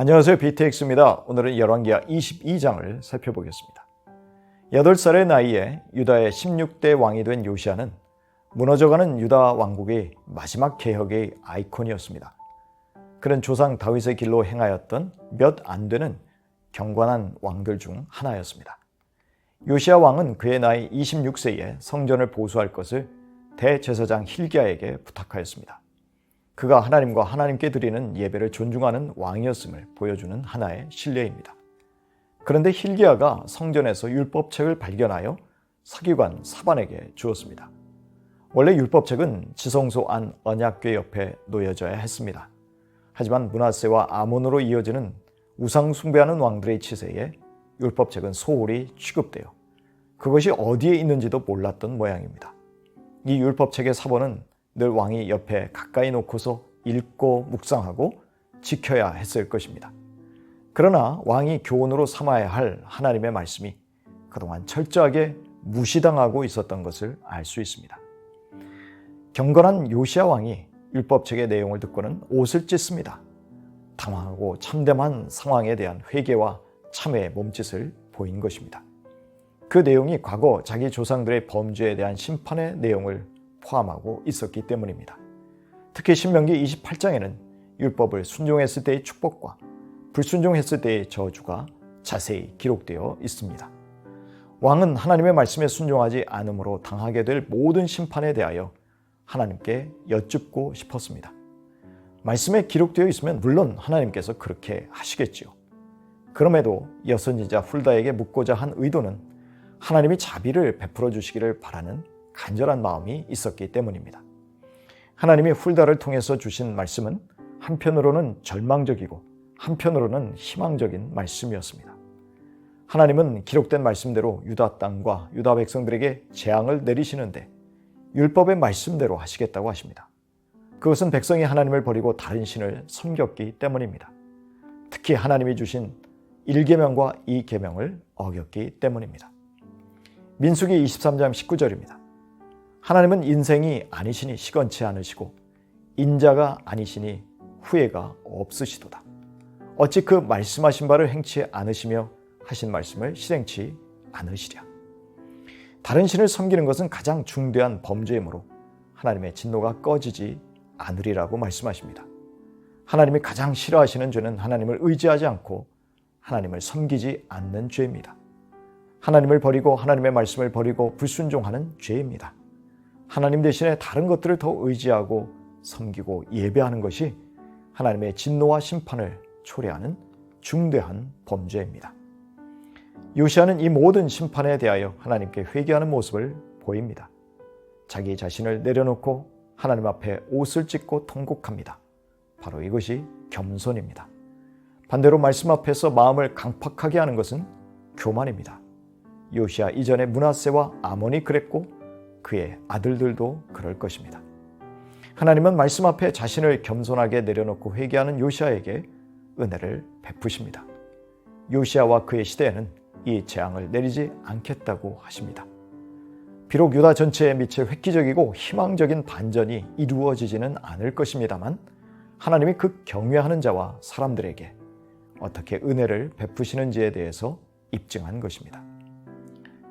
안녕하세요. BTX입니다. 오늘은 열왕기하 22장을 살펴보겠습니다. 8살의 나이에 유다의 16대 왕이 된 요시아는 무너져가는 유다 왕국의 마지막 개혁의 아이콘이었습니다. 그는 조상 다윗의 길로 행하였던 몇 안 되는 경관한 왕들 중 하나였습니다. 요시아 왕은 그의 나이 26세에 성전을 보수할 것을 대제사장 힐기야에게 부탁하였습니다. 그가 하나님과 하나님께 드리는 예배를 존중하는 왕이었음을 보여주는 하나의 신뢰입니다. 그런데 힐기야가 성전에서 율법책을 발견하여 사기관 사반에게 주었습니다. 원래 율법책은 지성소 안 언약궤 옆에 놓여져야 했습니다. 하지만 문하세와 아몬으로 이어지는 우상 숭배하는 왕들의 치세에 율법책은 소홀히 취급되어 그것이 어디에 있는지도 몰랐던 모양입니다. 이 율법책의 사본은 늘 왕이 옆에 가까이 놓고서 읽고 묵상하고 지켜야 했을 것입니다. 그러나 왕이 교훈으로 삼아야 할 하나님의 말씀이 그동안 철저하게 무시당하고 있었던 것을 알 수 있습니다. 경건한 요시아 왕이 율법책의 내용을 듣고는 옷을 찢습니다. 당황하고 참담한 상황에 대한 회개와 참회의 몸짓을 보인 것입니다. 그 내용이 과거 자기 조상들의 범죄에 대한 심판의 내용을 포함하고 있었기 때문입니다. 특히 신명기 28장에는 율법을 순종했을 때의 축복과 불순종했을 때의 저주가 자세히 기록되어 있습니다. 왕은 하나님의 말씀에 순종하지 않으므로 당하게 될 모든 심판에 대하여 하나님께 여쭙고 싶었습니다. 말씀에 기록되어 있으면 물론 하나님께서 그렇게 하시겠지요. 그럼에도 여선지자 훌다에게 묻고자 한 의도는 하나님이 자비를 베풀어 주시기를 바라는 간절한 마음이 있었기 때문입니다. 하나님이 훌다를 통해서 주신 말씀은 한편으로는 절망적이고 한편으로는 희망적인 말씀이었습니다. 하나님은 기록된 말씀대로 유다 땅과 유다 백성들에게 재앙을 내리시는데 율법의 말씀대로 하시겠다고 하십니다. 그것은 백성이 하나님을 버리고 다른 신을 섬겼기 때문입니다. 특히 하나님이 주신 1계명과 2계명을 어겼기 때문입니다. 민수기 23장 19절입니다. 하나님은 인생이 아니시니 시건치 않으시고 인자가 아니시니 후회가 없으시도다. 어찌 그 말씀하신 바를 행치 않으시며 하신 말씀을 실행치 않으시랴. 다른 신을 섬기는 것은 가장 중대한 범죄이므로 하나님의 진노가 꺼지지 않으리라고 말씀하십니다. 하나님이 가장 싫어하시는 죄는 하나님을 의지하지 않고 하나님을 섬기지 않는 죄입니다. 하나님을 버리고 하나님의 말씀을 버리고 불순종하는 죄입니다. 하나님 대신에 다른 것들을 더 의지하고 섬기고 예배하는 것이 하나님의 진노와 심판을 초래하는 중대한 범죄입니다. 요시아는 이 모든 심판에 대하여 하나님께 회개하는 모습을 보입니다. 자기 자신을 내려놓고 하나님 앞에 옷을 찢고 통곡합니다. 바로 이것이 겸손입니다. 반대로 말씀 앞에서 마음을 강팍하게 하는 것은 교만입니다. 요시아 이전에 문하세와 아몬이 그랬고 그의 아들들도 그럴 것입니다. 하나님은 말씀 앞에 자신을 겸손하게 내려놓고 회개하는 요시아에게 은혜를 베푸십니다. 요시아와 그의 시대에는 이 재앙을 내리지 않겠다고 하십니다. 비록 유다 전체에 미칠 획기적이고 희망적인 반전이 이루어지지는 않을 것입니다만 하나님이 그 경외하는 자와 사람들에게 어떻게 은혜를 베푸시는지에 대해서 입증한 것입니다.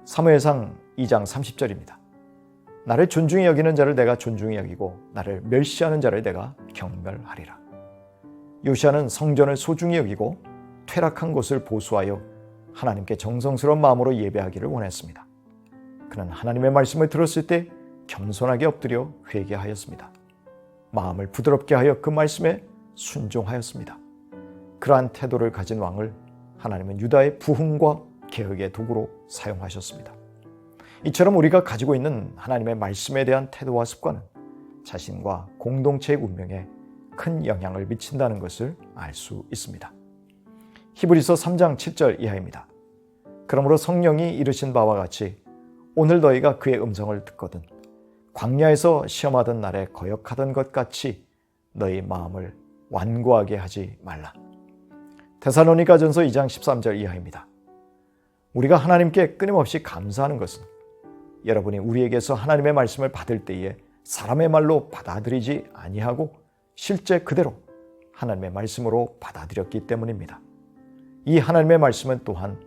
사무엘상 2장 30절입니다. 나를 존중히 여기는 자를 내가 존중히 여기고 나를 멸시하는 자를 내가 경멸하리라. 요시아는 성전을 소중히 여기고 퇴락한 곳을 보수하여 하나님께 정성스러운 마음으로 예배하기를 원했습니다. 그는 하나님의 말씀을 들었을 때 겸손하게 엎드려 회개하였습니다. 마음을 부드럽게 하여 그 말씀에 순종하였습니다. 그러한 태도를 가진 왕을 하나님은 유다의 부흥과 개혁의 도구로 사용하셨습니다. 이처럼 우리가 가지고 있는 하나님의 말씀에 대한 태도와 습관은 자신과 공동체의 운명에 큰 영향을 미친다는 것을 알 수 있습니다. 히브리서 3장 7절 이하입니다. 그러므로 성령이 이르신 바와 같이 오늘 너희가 그의 음성을 듣거든 광야에서 시험하던 날에 거역하던 것 같이 너희 마음을 완고하게 하지 말라. 데살로니가전서 2장 13절 이하입니다. 우리가 하나님께 끊임없이 감사하는 것은 여러분이 우리에게서 하나님의 말씀을 받을 때에 사람의 말로 받아들이지 아니하고 실제 그대로 하나님의 말씀으로 받아들였기 때문입니다. 이 하나님의 말씀은 또한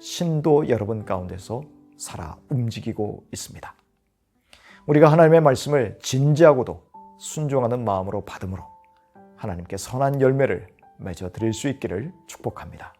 신도 여러분 가운데서 살아 움직이고 있습니다. 우리가 하나님의 말씀을 진지하고도 순종하는 마음으로 받음으로 하나님께 선한 열매를 맺어 드릴 수 있기를 축복합니다.